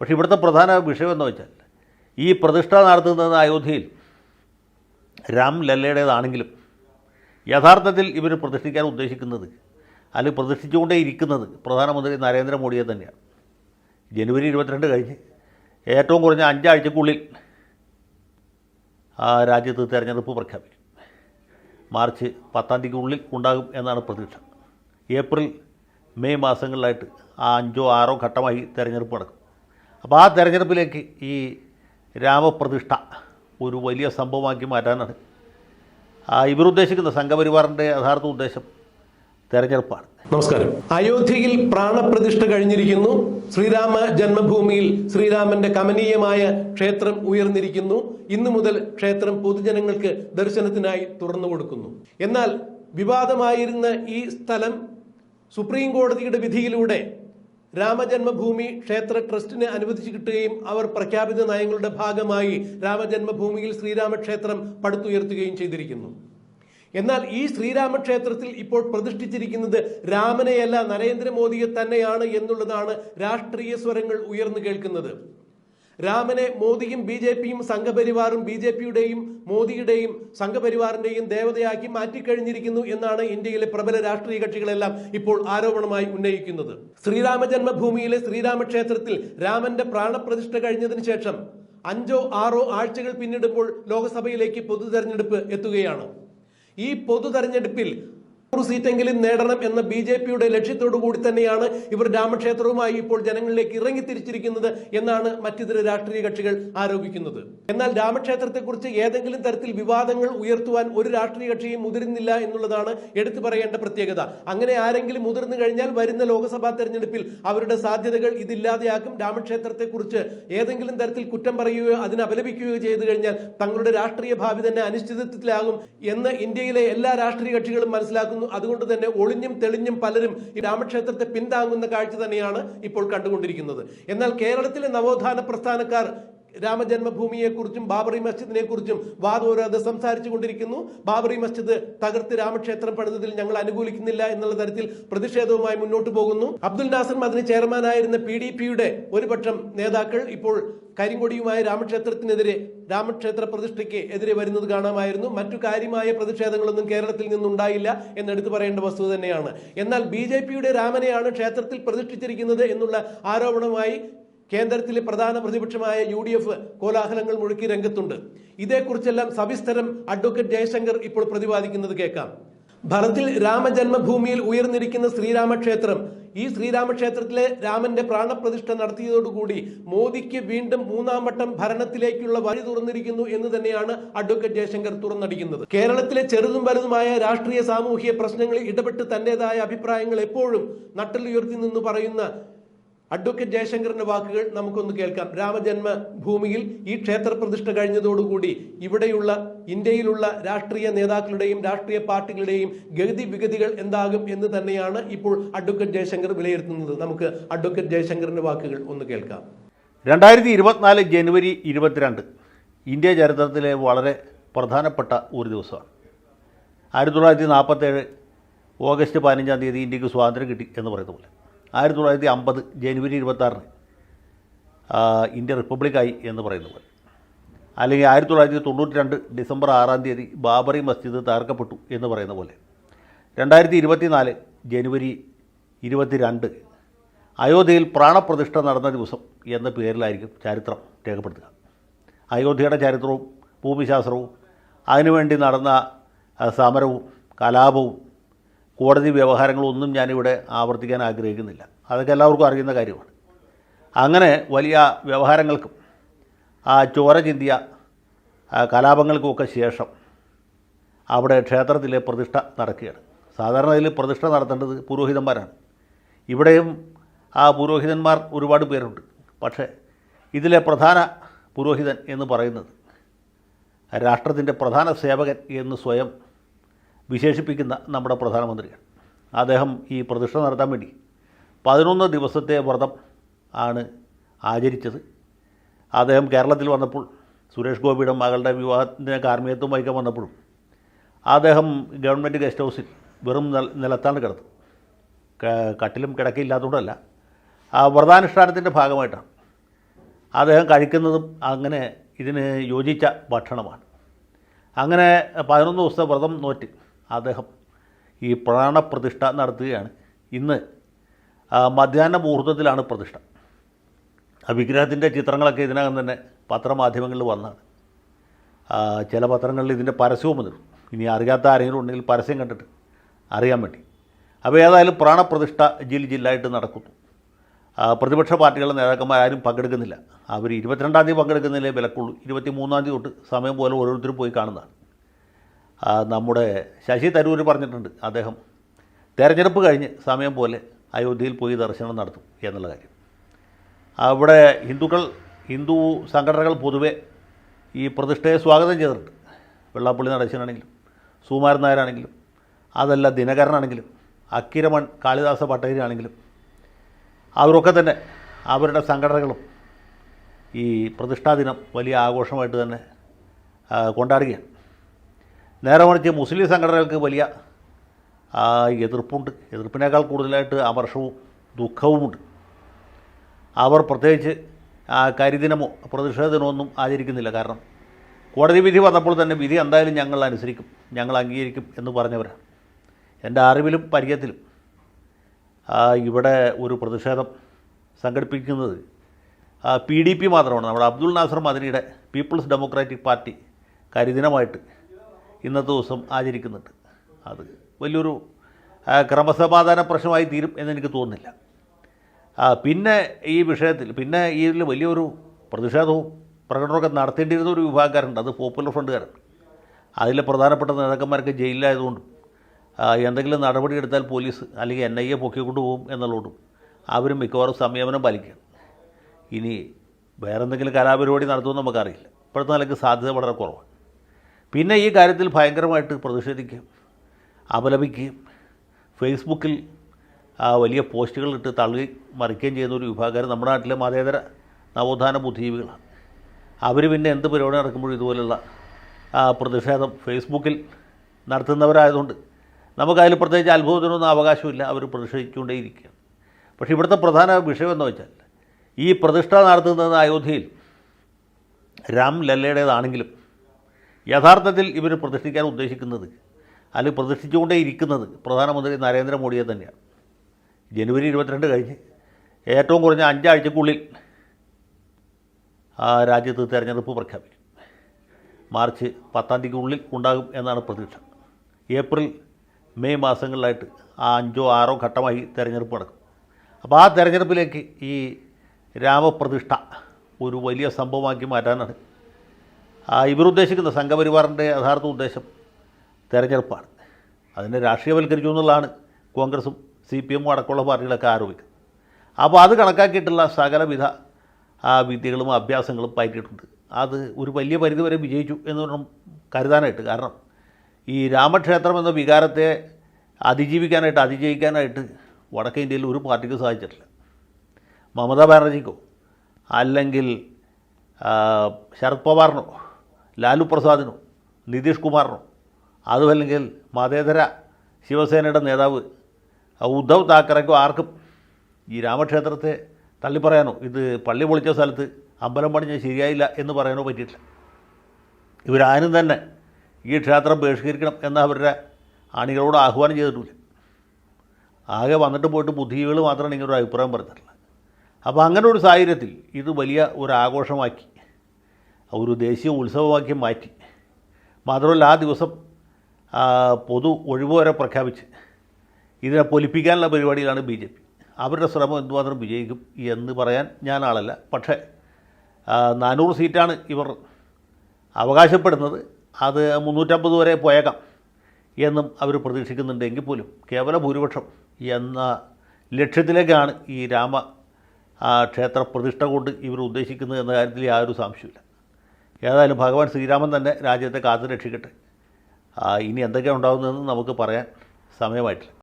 പക്ഷേ ഇവിടുത്തെ പ്രധാന വിഷയം എന്ന് വെച്ചാൽ ഈ പ്രതിഷ്ഠ നടത്തുന്നത് അയോധ്യയിൽ രാം ലല്ലയുടേതാണെങ്കിലും യഥാർത്ഥത്തിൽ ഇവർ പ്രതിഷ്ഠിക്കാൻ ഉദ്ദേശിക്കുന്നത് അല്ലെങ്കിൽ പ്രതിഷ്ഠിച്ചുകൊണ്ടേ ഇരിക്കുന്നത് പ്രധാനമന്ത്രി നരേന്ദ്രമോദിയെ തന്നെയാണ്. ജനുവരി ഇരുപത്തിരണ്ട് കഴിഞ്ഞ് ഏറ്റവും കുറഞ്ഞ അഞ്ചാഴ്ചക്കുള്ളിൽ ആ രാജ്യത്ത് തെരഞ്ഞെടുപ്പ് പ്രഖ്യാപിക്കും. മാർച്ച് പത്താം തീയതിക്കുള്ളിൽ ഉണ്ടാകും എന്നാണ് പ്രതീക്ഷ. ഏപ്രിൽ മെയ് മാസങ്ങളിലായിട്ട് ആ അഞ്ചോ ആറോ ഘട്ടമായി തെരഞ്ഞെടുപ്പ് നടക്കും. അപ്പോൾ ആ തെരഞ്ഞെടുപ്പിലേക്ക് ഈ രാമപ്രതിഷ്ഠ ഒരു വലിയ സംഭവമാക്കി മാറ്റാനാണ്. ഇവരുദ്ദേശിക്കുന്ന സംഘപരിവാറിന്റെ യഥാർത്ഥ ഉദ്ദേശം തെരഞ്ഞെടുപ്പാണ്. നമസ്കാരം. അയോധ്യയിൽ പ്രാണപ്രതിഷ്ഠ കഴിഞ്ഞിരിക്കുന്നു. ശ്രീരാമ ജന്മഭൂമിയിൽ ശ്രീരാമന്റെ കമനീയമായ ക്ഷേത്രം ഉയർന്നിരിക്കുന്നു. ഇന്നു മുതൽ ക്ഷേത്രം പൊതുജനങ്ങൾക്ക് ദർശനത്തിനായി തുറന്നു കൊടുക്കുന്നു. എന്നാൽ വിവാദമായിരുന്ന ഈ സ്ഥലം സുപ്രീം കോടതിയുടെ വിധിയിലൂടെ രാമജന്മഭൂമി ക്ഷേത്ര ട്രസ്റ്റിന് അനുവദിച്ചു കിട്ടുകയും അവർ പ്രഖ്യാപിത നയങ്ങളുടെ ഭാഗമായി രാമജന്മഭൂമിയിൽ ശ്രീരാമക്ഷേത്രം പടുത്തുയർത്തുകയും ചെയ്തിരിക്കുന്നു. എന്നാൽ ഈ ശ്രീരാമക്ഷേത്രത്തിൽ ഇപ്പോൾ പ്രതിഷ്ഠിച്ചിരിക്കുന്നത് രാമനെയല്ല നരേന്ദ്രമോദിയെ തന്നെയാണ് എന്നുള്ളതാണ് രാഷ്ട്രീയ സ്വരങ്ങൾ ഉയർന്നു കേൾക്കുന്നത്. രാമനെ മോദിയും ബി ജെ പിയും സംഘപരിവാറും ബി ജെ പിയുടെയും മോദിയുടെയും സംഘപരിവാറിന്റെയും ദേവതയാക്കി മാറ്റിക്കഴിഞ്ഞിരിക്കുന്നു എന്നാണ് ഇന്ത്യയിലെ പ്രബല രാഷ്ട്രീയ കക്ഷികളെല്ലാം ഇപ്പോൾ ആരോപണമായി ഉന്നയിക്കുന്നത്. ശ്രീരാമ ജന്മഭൂമിയിലെ ശ്രീരാമക്ഷേത്രത്തിൽ രാമന്റെ പ്രാണപ്രതിഷ്ഠ കഴിഞ്ഞതിന് ശേഷം അഞ്ചോ ആറോ ആഴ്ചകൾ പിന്നിടുമ്പോൾ ലോക്സഭയിലേക്ക് പൊതു തെരഞ്ഞെടുപ്പ് എത്തുകയാണ്. ഈ പൊതു തെരഞ്ഞെടുപ്പിൽ നൂറ് സീറ്റെങ്കിലും നേടണം എന്ന ബി ജെ പിയുടെ ലക്ഷ്യത്തോടു കൂടി തന്നെയാണ് ഇവർ രാമക്ഷേത്രവുമായി ഇപ്പോൾ ജനങ്ങളിലേക്ക് ഇറങ്ങി തിരിച്ചിരിക്കുന്നത് എന്നാണ് മറ്റിതര രാഷ്ട്രീയ കക്ഷികൾ ആരോപിക്കുന്നത്. എന്നാൽ രാമക്ഷേത്രത്തെക്കുറിച്ച് ഏതെങ്കിലും തരത്തിൽ വിവാദങ്ങൾ ഉയർത്തുവാൻ ഒരു രാഷ്ട്രീയ കക്ഷിയും മുതിരുന്നില്ല എന്നുള്ളതാണ് എടുത്തു പറയേണ്ട പ്രത്യേകത. അങ്ങനെ ആരെങ്കിലും മുതിർന്നു കഴിഞ്ഞാൽ വരുന്ന ലോക്സഭാ തെരഞ്ഞെടുപ്പിൽ അവരുടെ സാധ്യതകൾ ഇതില്ലാതെയാക്കും രാമക്ഷേത്രത്തെക്കുറിച്ച് ഏതെങ്കിലും തരത്തിൽ കുറ്റം പറയുകയോ അതിനെ അപലപിക്കുകയോ ചെയ്തു കഴിഞ്ഞാൽ തങ്ങളുടെ രാഷ്ട്രീയ ഭാവി തന്നെ അനിശ്ചിതത്വത്തിലാകും എന്ന് ഇന്ത്യയിലെ എല്ലാ രാഷ്ട്രീയ കക്ഷികളും മനസ്സിലാക്കുന്നു. അതുകൊണ്ട് തന്നെ ഒളിഞ്ഞും തെളിഞ്ഞും പലരും ഈ രാമക്ഷേത്രത്തെ പിന്താങ്ങുന്ന കാഴ്ച തന്നെയാണ് ഇപ്പോൾ കണ്ടുകൊണ്ടിരിക്കുന്നത്. എന്നാൽ കേരളത്തിലെ നവോത്ഥാന പ്രസ്ഥാനക്കാർ രാമജന്മഭൂമിയെക്കുറിച്ചും ബാബറി മസ്ജിദിനെ കുറിച്ചും വാദോരാതെ സംസാരിച്ചു കൊണ്ടിരിക്കുന്നു. ബാബറി മസ്ജിദ് തകർത്ത് രാമക്ഷേത്രം പണിതതിൽ ഞങ്ങൾ അനുകൂലിക്കുന്നില്ല എന്നുള്ള തരത്തിൽ പ്രതിഷേധവുമായി മുന്നോട്ട് പോകുന്നു. അബ്ദുൽ നാസർ മദിനി ചെയർമാനായിരുന്ന പി ഡി പിയുടെ ഒരുപക്ഷം നേതാക്കൾ ഇപ്പോൾ കരിങ്കൊടിയുമായ രാമക്ഷേത്രത്തിനെതിരെ രാമക്ഷേത്ര പ്രതിഷ്ഠയ്ക്ക് എതിരെ വരുന്നത് കാണാമായിരുന്നു. മറ്റു കാര്യമായ പ്രതിഷേധങ്ങളൊന്നും കേരളത്തിൽ നിന്നുണ്ടായില്ല എന്നെടുത്തു പറയേണ്ട വസ്തുത തന്നെയാണ്. എന്നാൽ ബി രാമനെയാണ് ക്ഷേത്രത്തിൽ പ്രതിഷ്ഠിച്ചിരിക്കുന്നത് എന്നുള്ള ആരോപണമായി കേന്ദ്രത്തിലെ പ്രധാന പ്രതിപക്ഷമായ യു ഡി എഫ് കോലാഹലങ്ങൾ മുഴുക്കി രംഗത്തുണ്ട്. ഇതേക്കുറിച്ചെല്ലാം സവിസ്തരം അഡ്വക്കേറ്റ് ജയശങ്കർ ഇപ്പോൾ പ്രതിപാദിക്കുന്നത് കേൾക്കാം. ഭരത്തിൽ രാമജന്മഭൂമിയിൽ ഉയർന്നിരിക്കുന്ന ശ്രീരാമക്ഷേത്രം. ഈ ശ്രീരാമക്ഷേത്രത്തിലെ രാമന്റെ പ്രാണപ്രതിഷ്ഠ നടത്തിയതോടുകൂടി മോദിക്ക് വീണ്ടും മൂന്നാം വട്ടം ഭരണത്തിലേക്കുള്ള വഴി തുറന്നിരിക്കുന്നു എന്ന് തന്നെയാണ് അഡ്വക്കേറ്റ് ജയശങ്കർ തുറന്നടിക്കുന്നത്. കേരളത്തിലെ ചെറുതും വലുതുമായ രാഷ്ട്രീയ സാമൂഹിക പ്രശ്നങ്ങളിൽ ഇടപെട്ട് തന്റേതായ അഭിപ്രായങ്ങൾ എപ്പോഴും നട്ടലുയർത്തി നിന്ന് പറയുന്ന അഡ്വക്കേറ്റ് ജയശങ്കറിന്റെ വാക്കുകൾ നമുക്കൊന്ന് കേൾക്കാം. രാമജന്മഭൂമിയിൽ ഈ ക്ഷേത്ര പ്രതിഷ്ഠ കഴിഞ്ഞതോടുകൂടി ഇവിടെയുള്ള ഇന്ത്യയിലുള്ള രാഷ്ട്രീയ നേതാക്കളുടെയും രാഷ്ട്രീയ പാർട്ടികളുടെയും ഗതി വിഗതികൾ എന്താകും എന്ന് തന്നെയാണ് ഇപ്പോൾ അഡ്വക്കേറ്റ് ജയശങ്കർ വിലയിരുത്തുന്നത്. നമുക്ക് അഡ്വക്കേറ്റ് ജയശങ്കറിന്റെ വാക്കുകൾ ഒന്ന് കേൾക്കാം. രണ്ടായിരത്തി ഇരുപത്തിനാല് ജനുവരി ഇരുപത്തിരണ്ട് ഇന്ത്യ ചരിത്രത്തിലെ വളരെ പ്രധാനപ്പെട്ട ഒരു ദിവസമാണ്. ആയിരത്തി തൊള്ളായിരത്തി നാൽപ്പത്തേഴ് ഓഗസ്റ്റ് പതിനഞ്ചാം തീയതി ഇന്ത്യയ്ക്ക് സ്വാതന്ത്ര്യം കിട്ടി എന്ന് പറയുന്ന പോലെ. ആയിരത്തി തൊള്ളായിരത്തി അമ്പത് ജനുവരി ഇരുപത്താറിന് ഇന്ത്യ റിപ്പബ്ലിക്കായി എന്ന് പറയുന്ന പോലെ. അല്ലെങ്കിൽ ആയിരത്തി തൊള്ളായിരത്തി തൊണ്ണൂറ്റി രണ്ട് ഡിസംബർ ആറാം തീയതി ബാബറി മസ്ജിദ് തകർക്കപ്പെട്ടു എന്ന് പറയുന്ന പോലെ. രണ്ടായിരത്തി ഇരുപത്തിനാല് ജനുവരി ഇരുപത്തിരണ്ട് അയോധ്യയിൽ പ്രാണപ്രതിഷ്ഠ നടന്ന ദിവസം എന്ന പേരിലായിരിക്കും ചരിത്രം രേഖപ്പെടുത്തുക. അയോധ്യയുടെ ചരിത്രവും ഭൂമിശാസ്ത്രവും അതിനുവേണ്ടി നടന്ന സമരവും കലാപവും കോടതി വ്യവഹാരങ്ങളൊന്നും ഞാനിവിടെ ആവർത്തിക്കാൻ ആഗ്രഹിക്കുന്നില്ല. അതൊക്കെ എല്ലാവർക്കും അറിയുന്ന കാര്യമാണ്. അങ്ങനെ വലിയ വ്യവഹാരങ്ങൾക്കും ആ ചോര ചിന്തിയ കലാപങ്ങൾക്കുമൊക്കെ ശേഷം അവിടെ ക്ഷേത്രത്തിലെ പ്രതിഷ്ഠ നടക്കുകയാണ്. സാധാരണ ഇതിൽ പ്രതിഷ്ഠ നടത്തേണ്ടത് പുരോഹിതന്മാരാണ്. ഇവിടെയും ആ പുരോഹിതന്മാർ ഒരുപാട് പേരുണ്ട്. പക്ഷേ ഇതിലെ പ്രധാന പുരോഹിതൻ എന്ന് പറയുന്നത് രാഷ്ട്രത്തിന്റെ പ്രധാന സേവകൻ എന്ന് സ്വയം വിശേഷിപ്പിക്കുന്ന നമ്മുടെ പ്രധാനമന്ത്രിയാണ്. അദ്ദേഹം ഈ പ്രതിഷ്ഠ നടത്താൻ വേണ്ടി പതിനൊന്ന് ദിവസത്തെ വ്രതം ആണ് ആചരിച്ചത്. അദ്ദേഹം കേരളത്തിൽ വന്നപ്പോൾ സുരേഷ് ഗോപിയുടെ മകളുടെ വിവാഹത്തിന് കാർമ്മികത്വം വഹിക്കാൻ വന്നപ്പോഴും അദ്ദേഹം ഗവൺമെന്റ് ഗസ്റ്റ് ഹൗസിൽ വെറും നില- നിലത്താണ് കിടന്നത്. കട്ടിലും കിടക്കയില്ലാത്തതുകൊണ്ടല്ല. ആ വ്രതാനുഷ്ഠാനത്തിന്റെ ഭാഗമായിട്ടാണ്. അദ്ദേഹം കഴിക്കുന്നതും അങ്ങനെ ഇതിന് യോജിച്ച ഭക്ഷണമാണ്. അങ്ങനെ പതിനൊന്ന് ദിവസത്തെ വ്രതം നോറ്റ് അദ്ദേഹം ഈ പ്രാണപ്രതിഷ്ഠ നടത്തുകയാണ്. ഇന്ന് മധ്യാഹ്ന മുഹൂർത്തത്തിലാണ് പ്രതിഷ്ഠ. ആ വിഗ്രഹത്തിന്റെ ചിത്രങ്ങളൊക്കെ ഇതിനകം തന്നെ പത്രമാധ്യമങ്ങളിൽ വന്നാണ്. ചില പത്രങ്ങളിൽ ഇതിന്റെ പരസ്യവും വന്നിട്ടു ഇനി അറിയാത്ത ആരെങ്കിലും ഉണ്ടെങ്കിൽ പരസ്യം കണ്ടിട്ട് അറിയാൻ വേണ്ടി. അപ്പോൾ ഏതായാലും പ്രാണപ്രതിഷ്ഠ ജില്ല ജില്ലായിട്ട് നടക്കുന്നു. പ്രതിപക്ഷ പാർട്ടികളുടെ നേതാക്കന്മാരും പങ്കെടുക്കുന്നില്ല. അവർ ഇരുപത്തിരണ്ടാം തീയതി പങ്കെടുക്കുന്നില്ലേ വിലക്കുള്ളൂ. ഇരുപത്തി മൂന്നാം തീയതി തൊട്ട് സമയം പോലെ ഓരോരുത്തരും പോയി കാണുന്നതാണ്. നമ്മുടെ ശശി തരൂർ പറഞ്ഞിട്ടുണ്ട് അദ്ദേഹം തെരഞ്ഞെടുപ്പ് കഴിഞ്ഞ് സമയം പോലെ അയോധ്യയിൽ പോയി ദർശനം നടത്തും എന്നുള്ള കാര്യം. അവിടെ ഹിന്ദുക്കൾ ഹിന്ദു സംഘടനകൾ പൊതുവെ ഈ പ്രതിഷ്ഠയെ സ്വാഗതം ചെയ്തിട്ടുണ്ട്. വെള്ളാപ്പള്ളി നടേശനാണെങ്കിലും സുമാരൻ നായരാണെങ്കിലും അതല്ല ദിനകരനാണെങ്കിലും അക്കിരമൺ കാളിദാസ പട്ടേരിയാണെങ്കിലും അവരൊക്കെ തന്നെ അവരുടെ സംഘടനകളും ഈ പ്രതിഷ്ഠാ ദിനം വലിയ ആഘോഷമായിട്ട് തന്നെ കൊണ്ടാടുകയാണ്. നേരെ മറിച്ച് മുസ്ലിം സംഘടനകൾക്ക് വലിയ എതിർപ്പുണ്ട്. എതിർപ്പിനേക്കാൾ കൂടുതലായിട്ട് അമർഷവും ദുഃഖവുമുണ്ട്. അവർ പ്രത്യേകിച്ച് കരിദിനമോ പ്രതിഷേധ ദിനമൊന്നും ആചരിക്കുന്നില്ല. കാരണം കോടതി വിധി വന്നപ്പോൾ തന്നെ വിധി എന്തായാലും ഞങ്ങൾ അനുസരിക്കും ഞങ്ങൾ അംഗീകരിക്കും എന്ന് പറഞ്ഞവരാണ് എന്റെ അറിവിലും പരിചയത്തിലും ഇവിടെ ഒരു പ്രതിഷേധം സംഘടിപ്പിക്കുന്നത് പി ഡി പി മാത്രമാണ്. നമ്മുടെ അബ്ദുൾ നാസർ മദനിയുടെ പീപ്പിൾസ് ഡെമോക്രാറ്റിക് പാർട്ടി കരിദിനമായിട്ട് ഇന്നത്തെ ദിവസം ആചരിക്കുന്നുണ്ട്. അത് വലിയൊരു ക്രമസമാധാന പ്രശ്നമായി തീരും എന്നെനിക്ക് തോന്നുന്നില്ല. പിന്നെ ഈ വിഷയത്തിൽ പിന്നെ ഇതിൽ വലിയൊരു പ്രതിഷേധവും പ്രകടനമൊക്കെ നടത്തേണ്ടിയിരുന്ന ഒരു വിഭാഗക്കാരുണ്ട്. അത് പോപ്പുലർ ഫ്രണ്ടുകാരുണ്ട് അതിലെ പ്രധാനപ്പെട്ട നേതാക്കന്മാർക്ക് ജയിലിലായതുകൊണ്ടും എന്തെങ്കിലും നടപടി എടുത്താൽ പോലീസ് അല്ലെങ്കിൽ എൻ ഐ എ പൊക്കിക്കൊണ്ട് പോകും എന്നുള്ളതുകൊണ്ടും അവരും മിക്കവാറും സംയമനം പാലിക്കുകയാണ്. ഇനി വേറെ എന്തെങ്കിലും കലാപരിപാടി നടത്തുമെന്ന് നമുക്കറിയില്ല. ഇപ്പോഴത്തെ നിലയ്ക്ക് സാധ്യത വളരെ കുറവാണ്. പിന്നെ ഈ കാര്യത്തിൽ ഭയങ്കരമായിട്ട് പ്രതിഷേധിക്കുകയും അപലപിക്കുകയും ഫേസ്ബുക്കിൽ വലിയ പോസ്റ്റുകളിട്ട് തള്ളി മറിക്കുകയും ചെയ്യുന്ന ഒരു വിഭാഗക്കാർ നമ്മുടെ നാട്ടിലെ മതേതര നവോത്ഥാന ബുദ്ധിജീവികളാണ്. അവർ പിന്നെ എന്ത് പരിപാടി നടക്കുമ്പോഴും ഇതുപോലുള്ള പ്രതിഷേധം ഫേസ്ബുക്കിൽ നടത്തുന്നവരായതുകൊണ്ട് നമുക്കതിൽ പ്രത്യേകിച്ച് അത്ഭുതത്തിനൊന്നും അവകാശമില്ല. അവർ പ്രതിഷേധിച്ചുകൊണ്ടേയിരിക്കുകയാണ്. പക്ഷേ ഇവിടുത്തെ പ്രധാന വിഷയം എന്ന് വെച്ചാൽ ഈ പ്രതിഷ്ഠ നടത്തുന്നത് അയോധ്യയിൽ രാം ലല്ലയുടേതാണെങ്കിലും യഥാർത്ഥത്തിൽ ഇവർ പ്രതിഷ്ഠിക്കാൻ ഉദ്ദേശിക്കുന്നത് അല്ലെങ്കിൽ പ്രതിഷ്ഠിച്ചുകൊണ്ടേ ഇരിക്കുന്നത് പ്രധാനമന്ത്രി നരേന്ദ്രമോദിയെ തന്നെയാണ്. ജനുവരി ഇരുപത്തിരണ്ട് കഴിഞ്ഞ് ഏറ്റവും കുറഞ്ഞ അഞ്ചാഴ്ചക്കുള്ളിൽ ആ രാജ്യത്ത് തെരഞ്ഞെടുപ്പ് പ്രഖ്യാപിക്കും. മാർച്ച് പത്താം തീയതിക്കുള്ളിൽ ഉണ്ടാകും എന്നാണ് പ്രതീക്ഷ. ഏപ്രിൽ മെയ് മാസങ്ങളിലായിട്ട് ആ അഞ്ചോ ആറോ ഘട്ടമായി തിരഞ്ഞെടുപ്പ് നടക്കും. അപ്പോൾ ആ തിരഞ്ഞെടുപ്പിലേക്ക് ഈ രാമപ്രതിഷ്ഠ ഒരു വലിയ സംഭവമാക്കി മാറ്റാനാണ് ഇവർ ഉദ്ദേശിക്കുന്ന സംഘപരിവാറിന്റെ യഥാർത്ഥ ഉദ്ദേശം തെരഞ്ഞെടുപ്പാണ്. അതിനെ രാഷ്ട്രീയവൽക്കരിച്ചു എന്നുള്ളതാണ് കോൺഗ്രസും സി പി എമ്മും അടക്കമുള്ള പാർട്ടികളൊക്കെ ആരോപിക്കുന്നത്. അപ്പോൾ അത് കണക്കാക്കിയിട്ടുള്ള സകലവിധ വിദ്യകളും അഭ്യാസങ്ങളും പയറ്റിയിട്ടുണ്ട്. അത് ഒരു വലിയ പരിധിവരെ വിജയിച്ചു എന്ന് വേണം കരുതാനായിട്ട് കാരണം ഈ രാമക്ഷേത്രം എന്ന വികാരത്തെ അതിജീവിക്കാനായിട്ട് അതിജയിക്കാനായിട്ട് വടക്കേ ഇന്ത്യയിൽ ഒരു പാർട്ടിക്ക് സാധിച്ചിട്ടില്ല. മമതാ ബാനർജിക്കോ അല്ലെങ്കിൽ ശരത് പവാറിനോ ലാലു പ്രസാദിനോ നിതീഷ് കുമാറിനോ. അതുമല്ലെങ്കിൽ മതേതര ശിവസേനയുടെ നേതാവ് ഉദ്ധവ് താക്കറയ്ക്കോ ആർക്കും ഈ രാമക്ഷേത്രത്തെ തള്ളിപ്പറയാനോ ഇത് പള്ളി പൊളിച്ച സ്ഥലത്ത് അമ്പലം പണിഞ്ഞ ശരിയായില്ല എന്ന് പറയാനോ പറ്റിയിട്ടില്ല. ഇവരാരും തന്നെ ഈ ക്ഷേത്രം ബഹിഷ്കരിക്കണം എന്ന് അവരുടെ അണികളോട് ആഹ്വാനം ചെയ്തിട്ടില്ല. ആകെ വന്നിട്ട് പോയിട്ട് ബുദ്ധിജീവികൾ മാത്രമാണ് ഇങ്ങനൊരു അഭിപ്രായം പറഞ്ഞിട്ടുള്ളത്. അപ്പോൾ അങ്ങനെ ഒരു സാഹചര്യത്തിൽ ഇത് വലിയ ഒരു ആഘോഷമാക്കി. ഒരു ദേശീയ ഉത്സവമാക്കി മാറ്റി. മാത്രമല്ല ആ ദിവസം പൊതു ഒഴിവ് വരെ പ്രഖ്യാപിച്ച് ഇതിനെ പൊലിപ്പിക്കാനുള്ള പരിപാടിയിലാണ് ബി ജെ പി. അവരുടെ ശ്രമം എന്തുമാത്രം വിജയിക്കും എന്ന് പറയാൻ ഞാൻ ആളല്ല. പക്ഷേ നാനൂറ് സീറ്റാണ് ഇവർ അവകാശപ്പെടുന്നത്. അത് മുന്നൂറ്റമ്പത് വരെ പോയേക്കാം എന്നും അവർ പ്രതീക്ഷിക്കുന്നുണ്ടെങ്കിൽ പോലും കേവല ഭൂരിപക്ഷം എന്ന ലക്ഷ്യത്തിലേക്കാണ് ഈ രാമ ക്ഷേത്ര പ്രതിഷ്ഠ കൊണ്ട് ഇവർ ഉദ്ദേശിക്കുന്നത് എന്ന കാര്യത്തിൽ യാതൊരു സംശയമില്ല ഏതായാലും ഭഗവാൻ ശ്രീരാമൻ തന്നെ രാജ്യത്തെ കാത്തു രക്ഷിക്കട്ടെ ഇനി എന്തൊക്കെയാണ് ഉണ്ടാകുന്നതെന്ന് നമുക്ക് പറയാൻ സമയമായിട്ടില്ല.